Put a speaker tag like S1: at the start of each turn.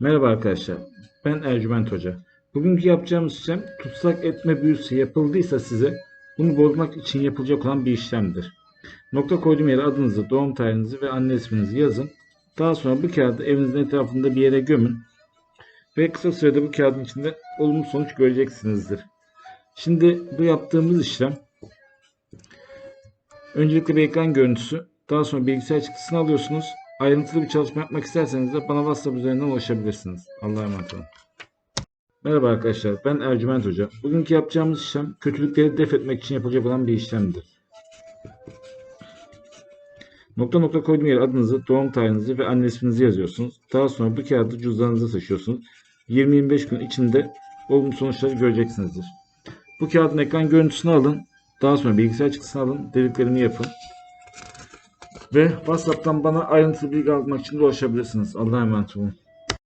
S1: Merhaba arkadaşlar, ben Ercüment Hoca. Bugünkü yapacağımız işlem tutsak etme büyüsü yapıldıysa size bunu bozmak için yapılacak olan bir işlemdir. Nokta koyduğum yere adınızı, doğum tarihinizi ve anne isminizi yazın. Daha sonra bu kağıdı evinizin etrafında bir yere gömün. Ve kısa sürede bu kağıdın içinde olumlu sonuç göreceksinizdir. Şimdi bu yaptığımız işlem öncelikle bir ekran görüntüsü, daha sonra bilgisayar çıktısını alıyorsunuz. Ayrıntılı bir çalışma yapmak isterseniz de bana WhatsApp üzerinden ulaşabilirsiniz. Allah'a emanet olun. Merhaba arkadaşlar, ben Ercüment Hoca. Bugünkü yapacağımız işlem kötülükleri def etmek için yapılacak olan bir işlemdir. Nokta nokta koyduğum yere adınızı, doğum tarihinizi ve anne isminizi yazıyorsunuz. Daha sonra bu kağıdı cüzdanınıza taşıyorsunuz. 20-25 gün içinde olumlu sonuçları göreceksinizdir. Bu kağıdın ekran görüntüsünü alın. Daha sonra bilgisayar çıktısını alın. Dediklerimi yapın. Ve WhatsApp'tan bana ayrıntılı bilgi almak için de ulaşabilirsiniz. Allah'a emanet olun.